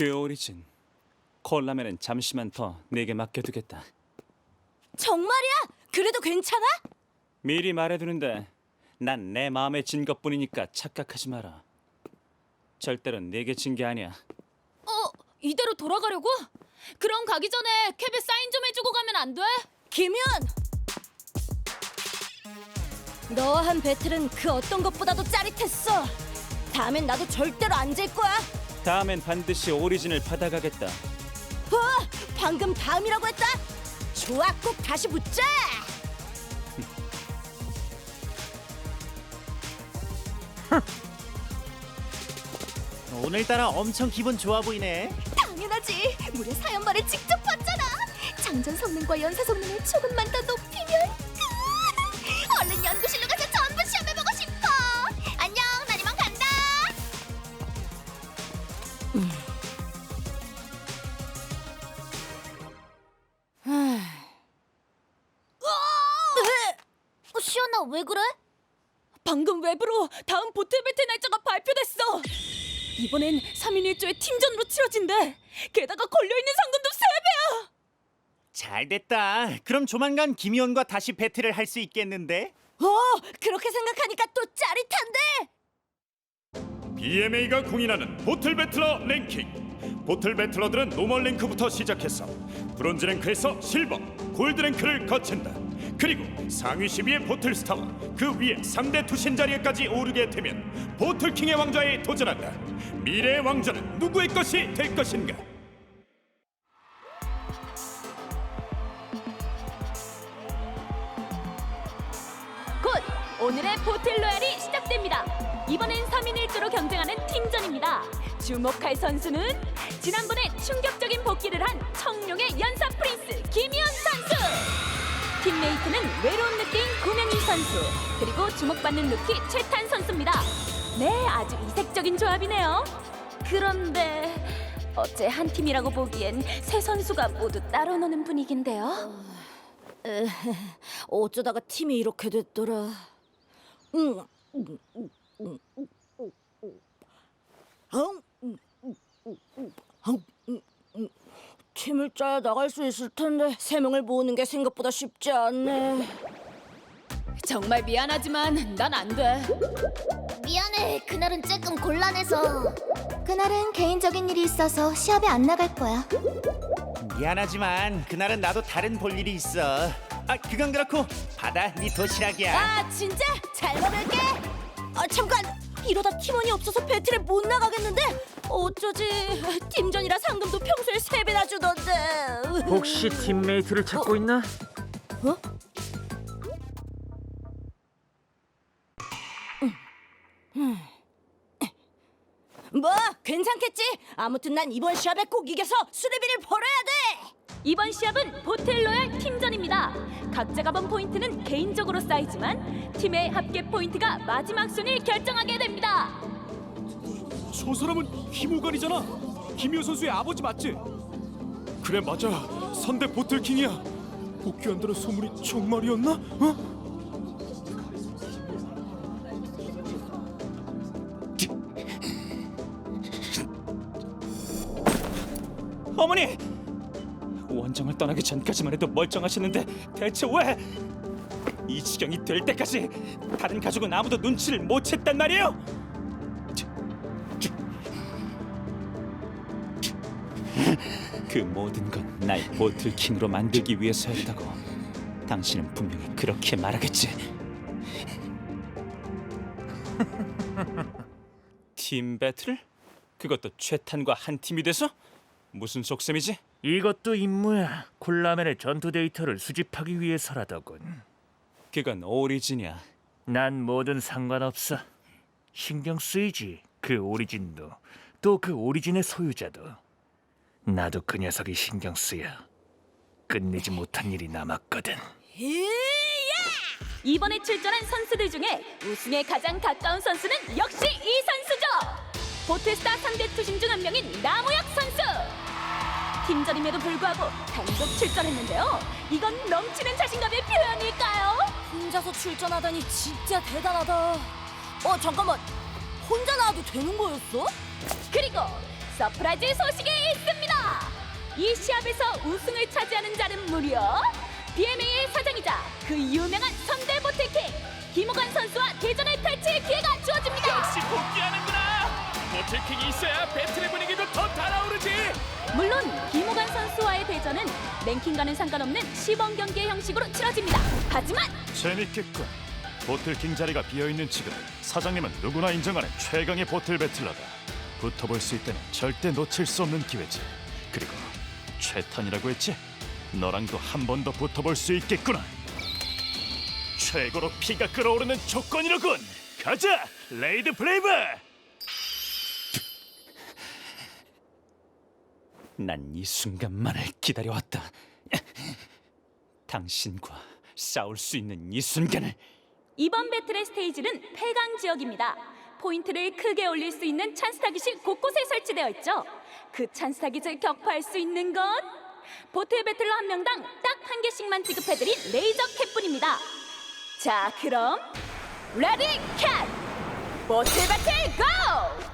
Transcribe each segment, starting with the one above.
그 오리진 콜라면은 잠시만 더 내게 맡겨두겠다. 정말이야? 그래도 괜찮아? 미리 말해두는데 난 내 마음에 진 것뿐이니까 착각하지 마라. 절대로 내게 진 게 아니야. 어, 이대로 돌아가려고? 그럼 가기 전에 캡에 사인 좀 해주고 가면 안 돼? 김윤! 너와 한 배틀은 그 어떤 것보다도 짜릿했어. 다음엔 나도 절대로 안 질 거야. 다음엔 반드시 오리진을 받아가겠다. 어, 방금 다음이라고 했다. 좋아, 꼭 다시 붙자. 오늘따라 엄청 기분 좋아 보이네. 당연하지. 물의 사연발을 직접 봤잖아. 장전 성능과 연사 성능을 조금만 더 높이 치러진대. 게다가 걸려있는 상금도 3배야. 잘 됐다. 그럼 조만간 김희원과 다시 배틀을 할 수 있겠는데? 어, 그렇게 생각하니까 또 짜릿한데? BMA가 공인하는 보틀 배틀러 랭킹. 보틀 배틀러들은 노멀 랭크부터 시작해서 브론즈 랭크에서 실버, 골드 랭크를 거친다. 그리고 상위 10위의 보틀 스타와 그 위에 상대 투신 자리에까지 오르게 되면 보틀 킹의 왕좌에 도전한다. 미래의 왕좌는 누구의 것이 될 것인가? 곧 오늘의 보틀 로얄이 시작됩니다. 이번엔 3인 1조로 경쟁하는 팀전입니다. 주목할 선수는 지난번에 충격적인 복귀를 한 청룡의 연사 프린스 김희연 선수. 팀메이트는 외로운 느낌 구명희 선수 그리고 주목받는 루키 최탄 선수입니다. 네, 아주 이색적인 조합이네요. 그런데 어째 한 팀이라고 보기엔 세 선수가 모두 따로 노는 분위기인데요. 어쩌다가 팀이 이렇게 됐더라. 응. 팀을 짜야 나갈 수 있을 텐데 세 명을 모으는 게 생각보다 쉽지 않네. 정말 미안하지만 난 안 돼. 미안해. 그날은 조금 곤란해서. 그날은 개인적인 일이 있어서 시합에 안 나갈 거야. 미안하지만 그날은 나도 다른 볼 일이 있어. 아, 그건 그렇고 바다 네 도시락이야. 아 진짜 잘 먹을게. 아 잠깐 이러다 팀원이 없어서 배틀에 못 나가겠는데 어쩌지 팀전이라 상금도 평소에 세 배나 주던데. 혹시 팀메이트를 찾고 있나? 뭐 괜찮겠지. 아무튼 난 이번 시합에 꼭 이겨서 수리비를 벌어야 돼. 이번 시합은 보틀 로얄 팀전입니다. 각자가 번 포인트는 개인적으로 쌓이지만 팀의 합계 포인트가 마지막 순위 결정하게 됩니다. 저 사람은 김호관이잖아. 김효 선수의 아버지 맞지? 그래 맞아. 선대 보틀 킹이야. 복귀한다는 소문이 정말이었나? 어? 떠나기 전까지만 해도 멀쩡하셨는데 대체 왜? 이 지경이 될 때까지 다른 가족은 아무도 눈치를 못 챘단 말이에요? 그 모든 건 날 보틀킹으로 만들기 위해서였다고 당신은 분명히 그렇게 말하겠지 팀 배틀? 그것도 최탄과 한 팀이 돼서? 무슨 속셈이지? 이것도 임무야. 콜라멘의 전투 데이터를 수집하기 위해서라더군. 그건 오리진이야. 난 뭐든 상관없어. 신경 쓰이지. 그 오리진도 또 그 오리진의 소유자도. 나도 그 녀석이 신경 쓰여. 끝내지 못한 일이 남았거든. 이번에 출전한 선수들 중에 우승에 가장 가까운 선수는 역시 이 선수죠. 보틀스타 상대 투신 중한 명인 나무혁 선수. 팀전임에도 불구하고 단독 출전했는데요. 이건 넘치는 자신감의 표현일까요? 혼자서 출전하다니 진짜 대단하다. 어 잠깐만 혼자 나와도 되는 거였어? 그리고 서프라이즈 소식이 있습니다. 이 시합에서 우승을 차지하는 자는 무려 BMA의 사장이자 그 유명한 선대 보틀킹 김호관 선수와 대전을 펼칠 기회가 주어집니다. 역시 복귀하는구나. 보틀킹이 있어야 배틀의 분위기도 더 달아오르지. 물론 김호관 선수와의 대전은 랭킹과는 상관없는 시범 경기의 형식으로 치러집니다. 하지만 재밌겠군. 보틀킹 자리가 비어있는 지금 사장님은 누구나 인정하는 최강의 보틀 배틀러다. 붙어볼 수 있다면 절대 놓칠 수 없는 기회지. 그리고 최탄이라고 했지? 너랑도 한 번 더 붙어볼 수 있겠구나. 최고로 피가 끓어오르는 조건이로군. 가자, 레이드 플레이브. 난 이 순간만을 기다려왔다. 당신과 싸울 수 있는 이 순간을 이번 배틀의 스테이지는 폐강 지역입니다. 포인트를 크게 올릴 수 있는 찬스 타깃이 곳곳에 설치되어 있죠. 그 찬스 타깃을 격파할 수 있는 건 보틀 배틀러 한 명당 딱 한 개씩만 지급해드린 레이저 캡뿐입니다. 자, 그럼 레디 캡! 보틀 배틀 고!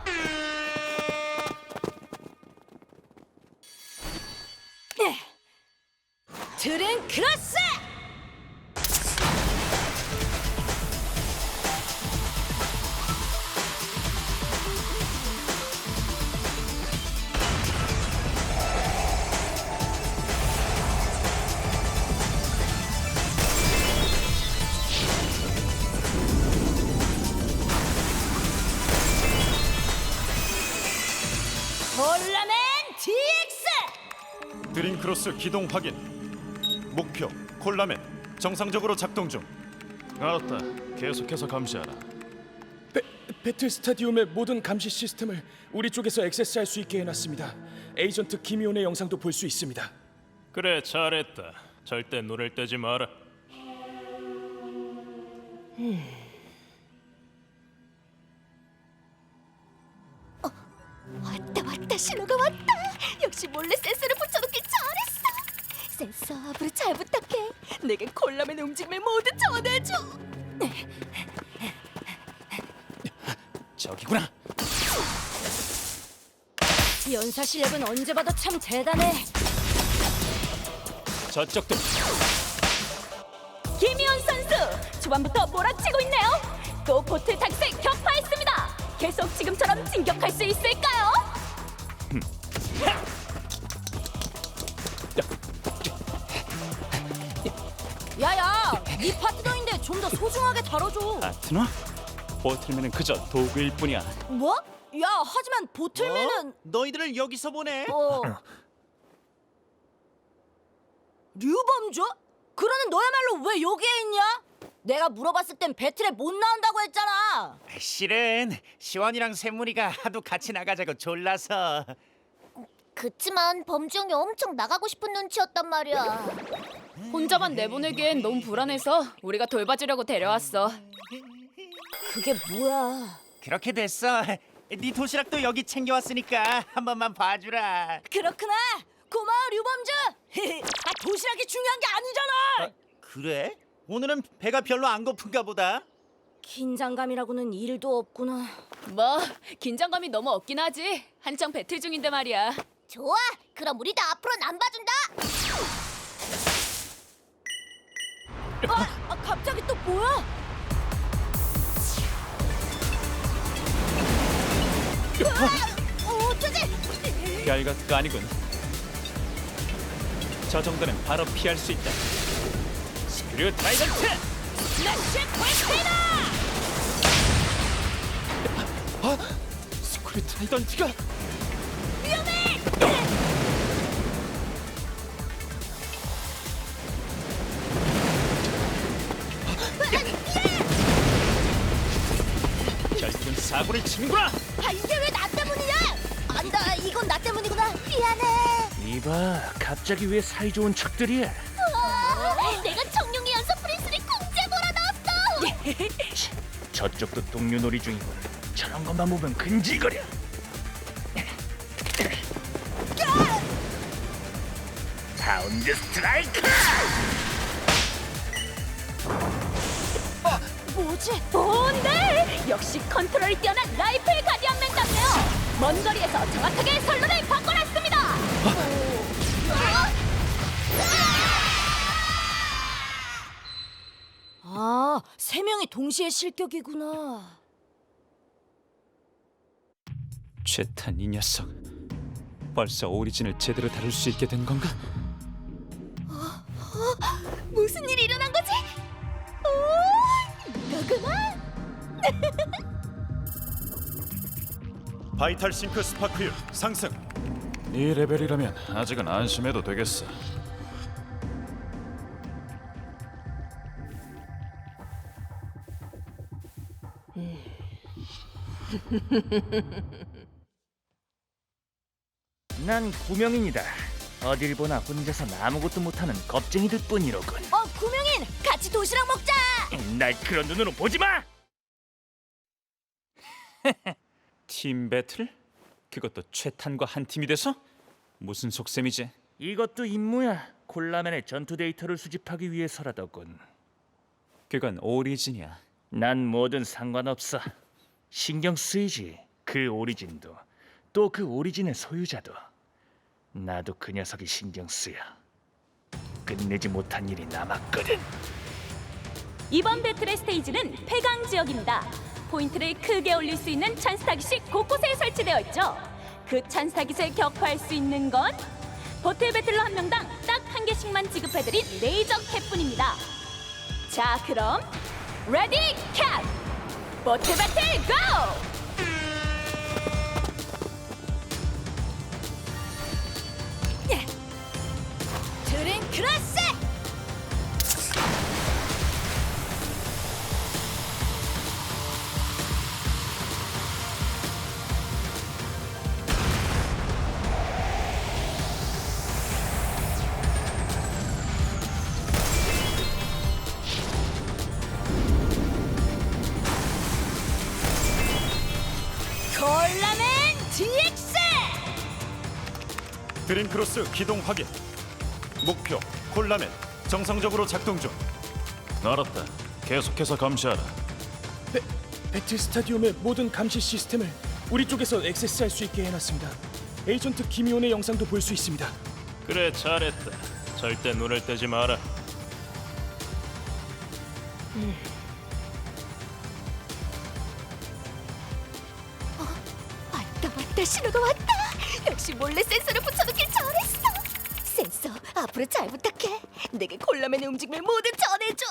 드링 크로스! 드림크로스 기동 확인. 목표 콜라맨 정상적으로 작동 중. 알았다. 계속해서 감시하라. 배, 배틀 스타디움의 모든 감시 시스템을 우리 쪽에서 액세스할 수 있게 해놨습니다. 에이전트 김이온의 영상도 볼 수 있습니다. 그래 잘했다. 절대 눈을 떼지 마라. 왔다 왔다 신호가 왔다. 역시 몰래 센서를 붙여놓길 잘했어. 센서 앞으로 잘 부탁해. 내게 콜라맨 움직임을 모두 전해줘. 저기구나. 연사 실력은 언제 봐도 참 대단해. 저쪽도 김희원 선수 초반부터 몰아치고 있네요. 또 보틀 탁을 격파했습니다. 계속 지금처럼 진격할 수 있을까요? 네 파트너인데 좀 더 소중하게 다뤄줘. 아트너? 보틀맨은 그저 도구일 뿐이야. 뭐? 야, 하지만 보틀맨은 너희들을 여기서 보내. 어. 류범주? 그러는 너야말로 왜 여기에 있냐? 내가 물어봤을 땐 배틀에 못 나온다고 했잖아. 실은 시원이랑 샘물이가 하도 같이 나가자고 졸라서. 그치만 범주 형이 엄청 나가고 싶은 눈치였단 말이야. 혼자만 내보내기엔 너무 불안해서 우리가 돌봐주려고 데려왔어. 그게 뭐야? 그렇게 됐어. 네 도시락도 여기 챙겨왔으니까 한 번만 봐주라. 그렇구나. 고마워 류범주. 아, 도시락이 중요한 게 아니잖아. 그래? 오늘은 배가 별로 안 고픈가 보다. 긴장감이라고는 일도 없구나. 뭐 긴장감이 너무 없긴 하지. 한창 배틀 중인데 말이야. 좋아. 그럼 우리도 앞으로는 안 봐준다. 아, 아 갑자기 또 뭐야? 어, 어쩌지? 별것도 아니군. 저 정도는 바로 피할 수 있다. 스크류 트라이던트! 스매시 포인트다! 스크류 트라이던트가 사고를 치는구나. 아, 이게 왜 나 때문이야? 안다. 이건 나 때문이구나. 미안해. 이봐, 갑자기 왜 사이좋은 척들이야? 아, 내가 청룡의 연속 프린스를 공짜 몰아넣었어. 저쪽도 동료놀이 중이고 저런 것만 보면 근질거려. 사운드 스트라이크! 뭐지? 오, 네! 역시 컨트롤이 뛰어난 라이플 가디언 맨답네요. 먼 거리에서 정확하게 선로를 바꿔놨습니다. 아, 세 명이 동시에 실격이구나. 최탄 이 녀석 벌써 오리진을 제대로 다룰 수 있게 된 건가? 무슨 일이 일어난 거지? 오, 이거구나. 바이탈 싱크 스파크율 상승. 이 레벨이라면 아직은 안심해도 되겠어. 난 구명인이다. 어딜 보나 혼자서 아무것도 못하는 겁쟁이들 뿐이로군. 어, 구명인 같이 도시락 먹자. 날 그런 눈으로 보지 마. 팀 배틀? 그것도 최탄과 한 팀이 돼서? 무슨 속셈이지? 이것도 임무야. 콜라맨의 전투 데이터를 수집하기 위해서라더군. 그건 오리진이야 난 뭐든 상관없어. 신경 쓰이지. 그 오리진도 또 그 오리진의 소유자도. 나도 그 녀석이 신경 쓰여. 끝내지 못한 일이 남았거든. 이번 배틀의 스테이지는 폐강 지역입니다. 포인트를 크게 올릴 수 있는 찬스 타깃이 곳곳에 설치되어 있죠. 그 찬스 타깃을 격파할 수 있는 건 버틀 배틀러 한 명당 딱 한 개씩만 지급해드린 레이저 캡뿐입니다. 자, 그럼 레디 캡! 버틀 배틀 고! 크로스 기동 확인. 목표 콜라멘 정상적으로 작동 중. 알았다. 계속해서 감시하라. 배, 배틀 스타디움의 모든 감시 시스템을 우리 쪽에서 액세스할 수 있게 해놨습니다. 에이전트 김희온의 영상도 볼 수 있습니다. 그래 잘했다. 절대 눈을 떼지 마라. 왔다 왔다 신호가 왔다. 역시 몰래 센서를 붙여놓길 잘했어. 센서 앞으로 잘 부탁해. 내게 콜라맨의 움직임을 모두 전해줘.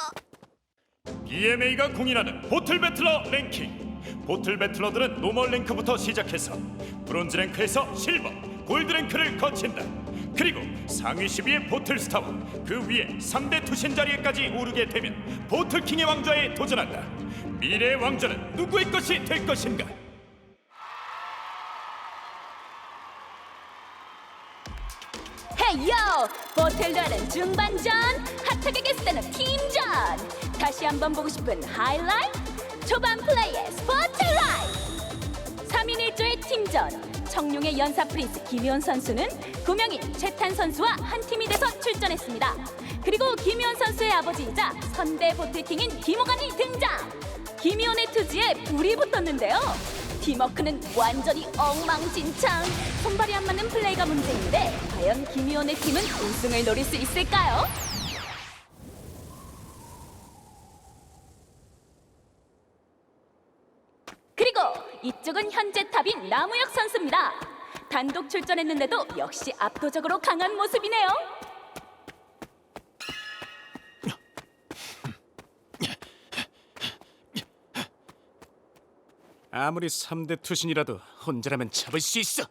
BMA가 공인하는 보틀 배틀러 랭킹. 보틀 배틀러들은 노멀 랭크부터 시작해서 브론즈 랭크에서 실버, 골드 랭크를 거친다. 그리고 상위 10위의 보틀 스타와 그 위에 3대 투신 자리에까지 오르게 되면 보틀 킹의 왕좌에 도전한다. 미래의 왕좌는 누구의 것이 될 것인가? 보틀들은 중반전, 핫하게 때는 팀전! 다시 한번 보고 싶은 하이라이트? 초반 플레이의 스포트라이트! 3인 1조의 팀전, 청룡의 연사 프린스 김희원 선수는 구명인 최탄 선수와 한 팀이 돼서 출전했습니다. 그리고 김희원 선수의 아버지이자 선대 보틀킹인 김호관이 등장! 김희원의 투지에 불이 붙었는데요. 팀워크는 완전히 엉망진창. 손발이 안 맞는 플레이가 문제인데 과연 김희원의 팀은 우승을 노릴 수 있을까요? 그리고 이쪽은 현재 탑인 나무혁 선수입니다. 단독 출전했는데도 역시 압도적으로 강한 모습이네요. 아무리 3대 투신이라도 혼자라면 잡을 수 있어.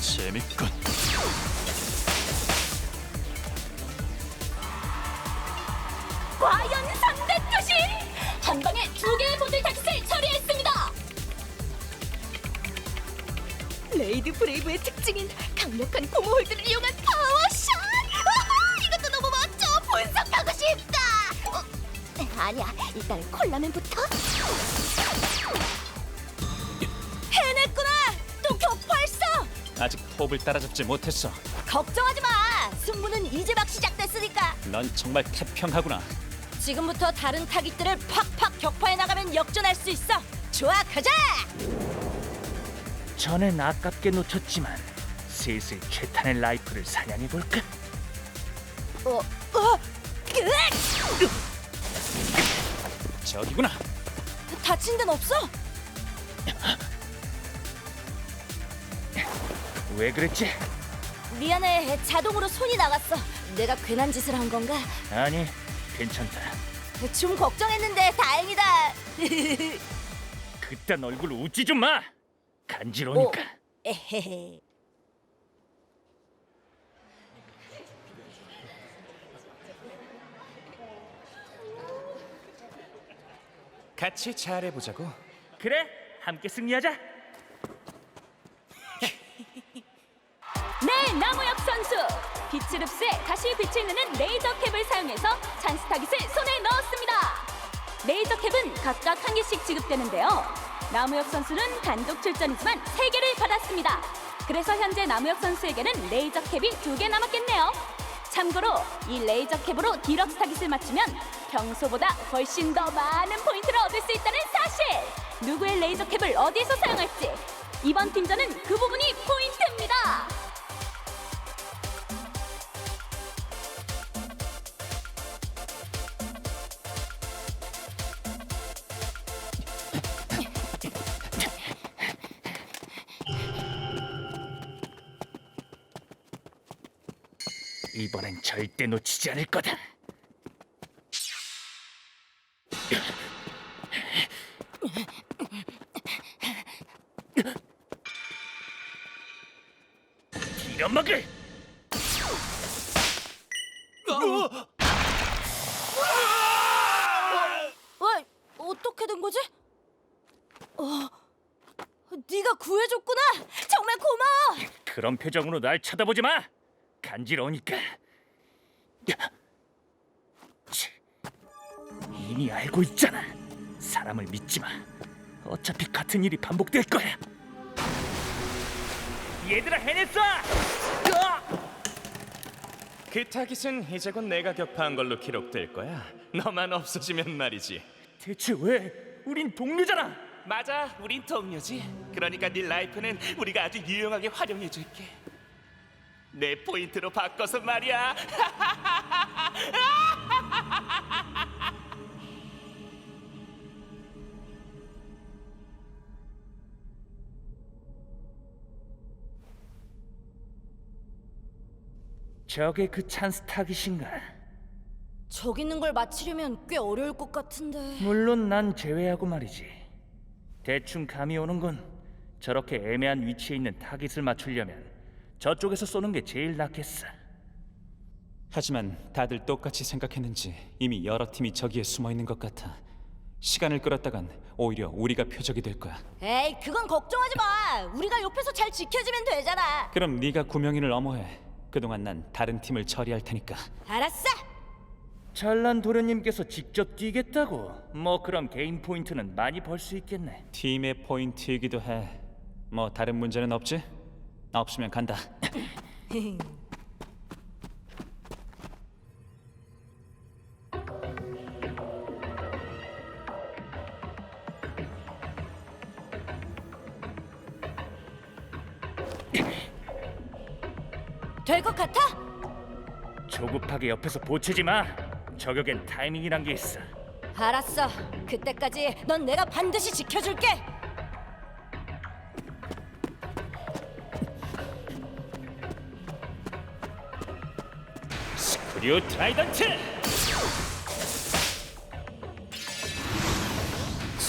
재밌군. 과연 3대 투신! 한 방에 두 개의 보들 닥스를 처리했습니다. 레이드 브레이브의 특징인 강력한 고무 홀드를 이용한 파워 아니야, 일단 콜라맨부터. 해냈구나! 또 격파했어! 아직 톱을 따라잡지 못했어 걱정하지 마! 승부는 이제 막 시작됐으니까 넌 정말 태평하구나. 지금부터 다른 타깃들을 팍팍 격파해 나가면 역전할 수 있어. 좋아, 가자. 전엔 아깝게 놓쳤지만 슬슬 최탄의 라이프를 사냥해 볼까? 어, 어, 으악! 저기구나. 다친 데는 없어? 왜 그랬지? 미안해, 자동으로 손이 나갔어. 내가 괜한 짓을 한 건가? 아니, 괜찮다. 좀 걱정했는데 다행이다. 그딴 얼굴 웃지 좀 마. 간지러우니까. 에헤헤. 같이 잘해보자고. 그래, 함께 승리하자. 네, 나무혁 선수. 빛을 흡수해 다시 빛을 내는 레이저 캡을 사용해서 찬스 타깃을 손에 넣었습니다. 레이저 캡은 각각 한 개씩 지급되는데요. 나무혁 선수는 단독 출전이지만 세 개를 받았습니다. 그래서 현재 나무혁 선수에게는 레이저 캡이 두 개 남았겠네요. 참고로 이 레이저 캡으로 디럭스 타깃을 맞추면 평소보다 훨씬 더 많은 포인트를 얻을 수 있다는 사실. 누구의 레이저 캡을 어디서 사용할지 이번 팀전은 그 부분이 포인트입니다. 이번엔 절대 놓치지 않을 거다. 빌어먹을! 와, 어떻게 된 거지? 어, 네가 구해줬구나. 정말 고마워. 그런 표정으로 날 쳐다보지 마. 간지러우니까. 야. 치. 이미 알고 있잖아. 사람을 믿지 마. 어차피 같은 일이 반복될 거야. 얘들아 해냈어! 그 타깃은 이제 곧 내가 격파한 걸로 기록될 거야. 너만 없어지면 말이지. 대체 왜? 우린 동료잖아. 맞아, 우린 동료지. 그러니까 네 라이프는 우리가 아주 유용하게 활용해 줄게. 내 포인트로 바꿔서 말이야. 저게 그 찬스 타깃인가? 저기 있는 걸 맞히려면 꽤 어려울 것 같은데. 물론 난 제외하고 말이지. 대충 감이 오는 건 저렇게 애매한 위치에 있는 타깃을 맞추려면 저쪽에서 쏘는 게 제일 낫겠어. 하지만 다들 똑같이 생각했는지 이미 여러 팀이 저기에 숨어 있는 것 같아. 시간을 끌었다간 오히려 우리가 표적이 될 거야. 에이, 그건 걱정하지 마. 우리가 옆에서 잘 지켜주면 되잖아. 그럼 네가 구명인을 엄호해. 그동안 난 다른 팀을 처리할 테니까. 알았어. 잘난 도련님께서 직접 뛰겠다고? 뭐 그럼 개인 포인트는 많이 벌 수 있겠네. 팀의 포인트이기도 해. 뭐 다른 문제는 없지? 없으면 간다. 급하게 옆에서 보채지 마. 저격엔 타이밍이란 게 있어. 알았어. 그때까지 넌 내가 반드시 지켜줄게. 스크류 트라이던트!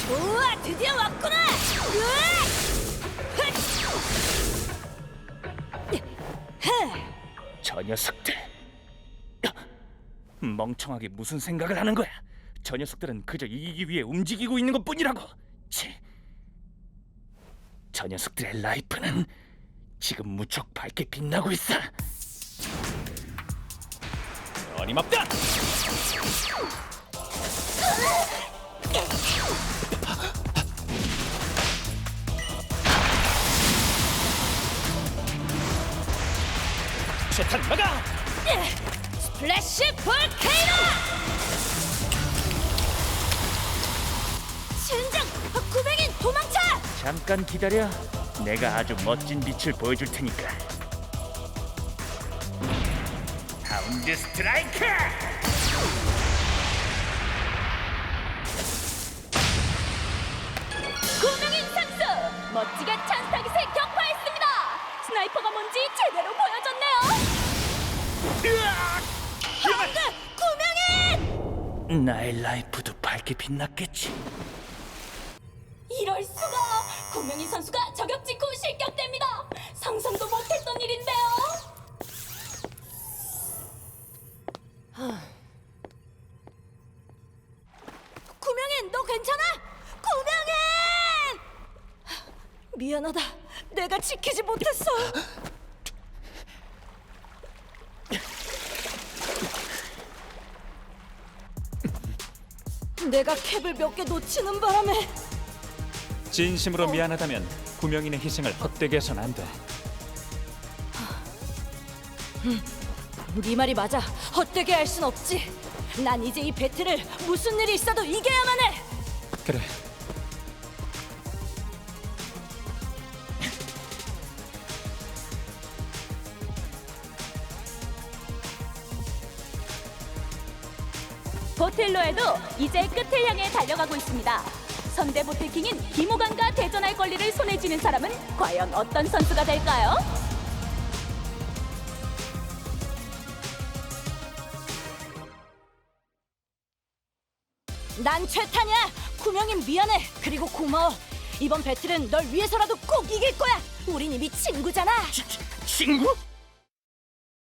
좋아, 드디어 왔구나. 으악! 저 녀석들. 멍청하게 무슨 생각을 하는 거야? 저 녀석들은 그저 이기기 위해 움직이고 있는 것뿐이라고. 치. 저 녀석들의 라이프는 지금 무척 밝게 빛나고 있어. 어림없다. 최탄 막아! 스플래시 볼케이노! 젠장! 구백인 도망쳐! 잠깐 기다려. 내가 아주 멋진 빛을 보여줄 테니까. 파운드 스트라이크! 구명인 상수 멋지게 찬스타깃을 격파했습니다. 스나이퍼가 뭔지 제대로 보여 나의 라이프도 밝게 빛났겠지. 이럴 수가 구명인 선수가 저격 직후 실격됩니다. 상상도 못했던 일인데요. 구명인 너 괜찮아? 구명인! 미안하다. 내가 지키지 못했어. 내가 캡을 몇 개 놓치는 바람에 진심으로 미안하다면 구명인의 희생을 헛되게 해선 안 돼. 네 말이 맞아. 헛되게 할 순 없지. 난 이제 이 배틀을 무슨 일이 있어도 이겨야만 해. 그래. 보틀로에도 이제 끝을 향해 달려가고 있습니다. 선대 보틀킹인 김호강과 대전할 권리를 손에 쥐는 사람은 과연 어떤 선수가 될까요? 난 최탄이야. 구명인 미안해. 그리고 고마워. 이번 배틀은 널 위해서라도 꼭 이길 거야. 우린 이미 친구잖아. 친구?